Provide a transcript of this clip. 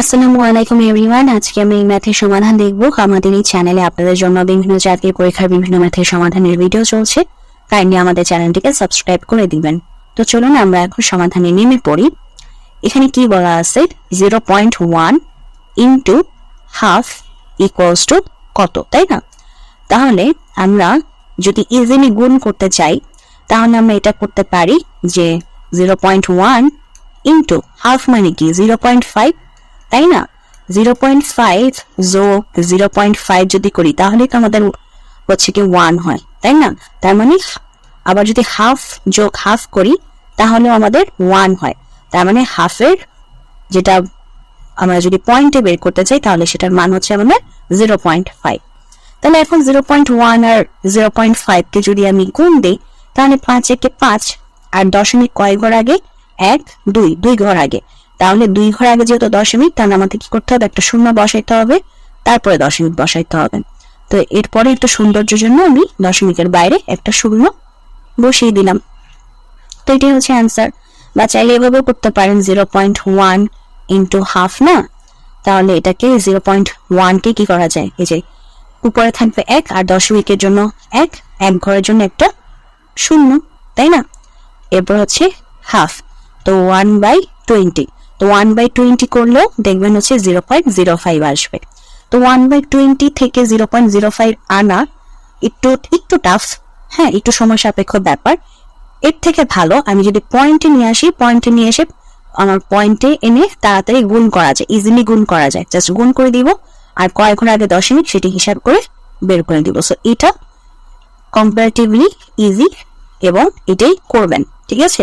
আসসালামু আলাইকুম এভরিওয়ান আজকে আমি এই ম্যাথের সমাধান দেখব। আমাদের এই চ্যানেলে আপনাদের জন্য বিভিন্ন পরীক্ষার বিভিন্ন ম্যাথের সমাধানের ভিডিও চলছে। কাইন্ডলি আমাদের চ্যানেলটিকে সাবস্ক্রাইব করে দিবেন। তো চলুন, আমরা এখন সমাধানে নেমে পড়ি। এখানে কি বলা আছে? Zero point one into half equals to কত, তাই না? তাহলে আমরা যদি ইজিলি গুণ করতে চাই, তাহলে আমরা এটা করতে পারি যে zero point one into half মানে কি? জিরো পয়েন্ট ফাইভ তাই না? জিরো পয়েন্ট ফাইভ যোগ জিরো পয়েন্ট ফাইভ যদি করি, তাহলে তো আমাদের হচ্ছে কি ওয়ান হয়, তাই না? তার মানে আবার যদি হাফ যোগ হাফ করি, তাহলেও আমাদের ওয়ান হয়। তার মানে হাফের যেটা আমরা যদি পয়েন্টে বের করতে চাই, তাহলে সেটার মান হচ্ছে আমাদের জিরো পয়েন্ট ফাইভ তাহলে এখন জিরো পয়েন্ট ওয়ান আর জিরো পয়েন্ট ফাইভকে যদি আমি গুণ দিই, তাহলে পাঁচ একে পাঁচ, আর দশমিক কয় ঘর আগে? এক, দুই দুই ঘর আগে। তাহলে দুই ঘর আগে যেহেতু দশমিক তাহলে আমাদের কি করতে হবে? একটা শূন্য বসাইতে হবে। তারপরে দশমিক বসাইতে হবে। তো এরপরে একটা সৌন্দর্যের জন্য আমি দশমিকের বাইরে একটা শূন্য বসিয়ে দিলাম। তো এটাই হচ্ছে অ্যান্সার বা চাইলে এভাবেও করতে পারেন zero point one into half না? তাহলে এটাকে জিরো পয়েন্ট ওয়ানকে কি করা যায়? এই যে উপরে থাকবে এক আর দশমিকের জন্য এক এক ঘরের জন্য একটা শূন্য, তাই না? এরপর হচ্ছে হাফ তো ওয়ান বাই টোয়েন্টি তো ওয়ান বাই টোয়েন্টি করলেও দেখবেন হচ্ছে জিরো পয়েন্ট জিরো ফাইভ আসবে। তো ওয়ান বাই টোয়েন্টি থেকে জিরো পয়েন্ট জিরো ফাইভ আনা একটু একটু টাফ হ্যাঁ একটু সময় সাপেক্ষ ব্যাপার। এর থেকে ভালো, আমি যদি পয়েন্টে নিয়ে আসি পয়েন্টে নিয়ে এসে আমার পয়েন্টে এনে তাড়াতাড়ি গুণ করা যায় ইজিলি গুণ করা যায়। জাস্ট গুণ করে দিব, আর কয়েক ঘর আগে দশমিক সেটি হিসাব করে বের করে দিব। সো এটা কম্পারেটিভলি ইজি এবং এটাই করবেন, ঠিক আছে?